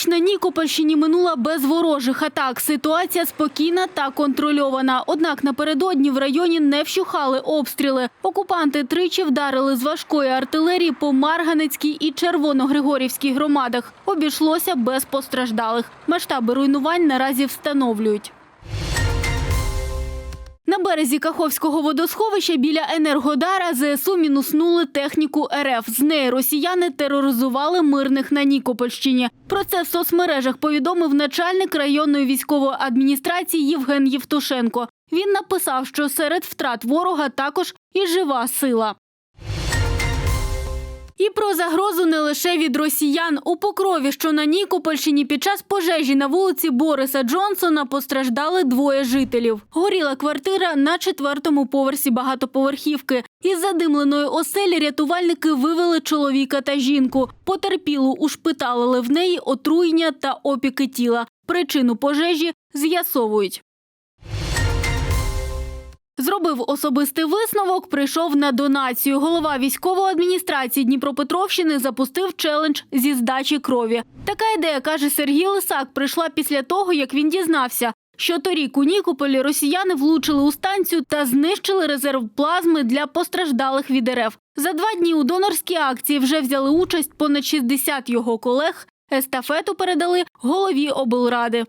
ніч на Нікопольщині минула без ворожих атак. Ситуація спокійна та контрольована. Однак напередодні в районі не вщухали обстріли. Окупанти тричі вдарили з важкої артилерії по Марганецькій і Червоногригорівській громадах. Обійшлося без постраждалих. Масштаби руйнувань наразі встановлюють. На березі Каховського водосховища біля Енергодара ЗСУ мінуснули техніку РФ. З неї росіяни тероризували мирних на Нікопольщині. Про це в соцмережах повідомив начальник районної військової адміністрації Євген Євтушенко. Він написав, що серед втрат ворога також і жива сила. І про загрозу не лише від росіян. У Покрові, що на Нікопольщині під час пожежі на вулиці Бориса Джонсона постраждали двоє жителів. Горіла квартира на четвертому поверсі багатоповерхівки. Із задимленої оселі рятувальники вивели чоловіка та жінку. Потерпілу ушпиталили в неї отруєння та опіки тіла. Причину пожежі з'ясовують. Зробив особистий висновок, прийшов на донацію. Голова військової адміністрації Дніпропетровщини запустив челендж зі здачі крові. Така ідея, каже Сергій Лисак, прийшла після того, як він дізнався, що торік у Нікополі росіяни влучили у станцію та знищили резерв плазми для постраждалих від РФ. За два дні у донорській акції вже взяли участь понад 60 його колег. Естафету передали голові облради.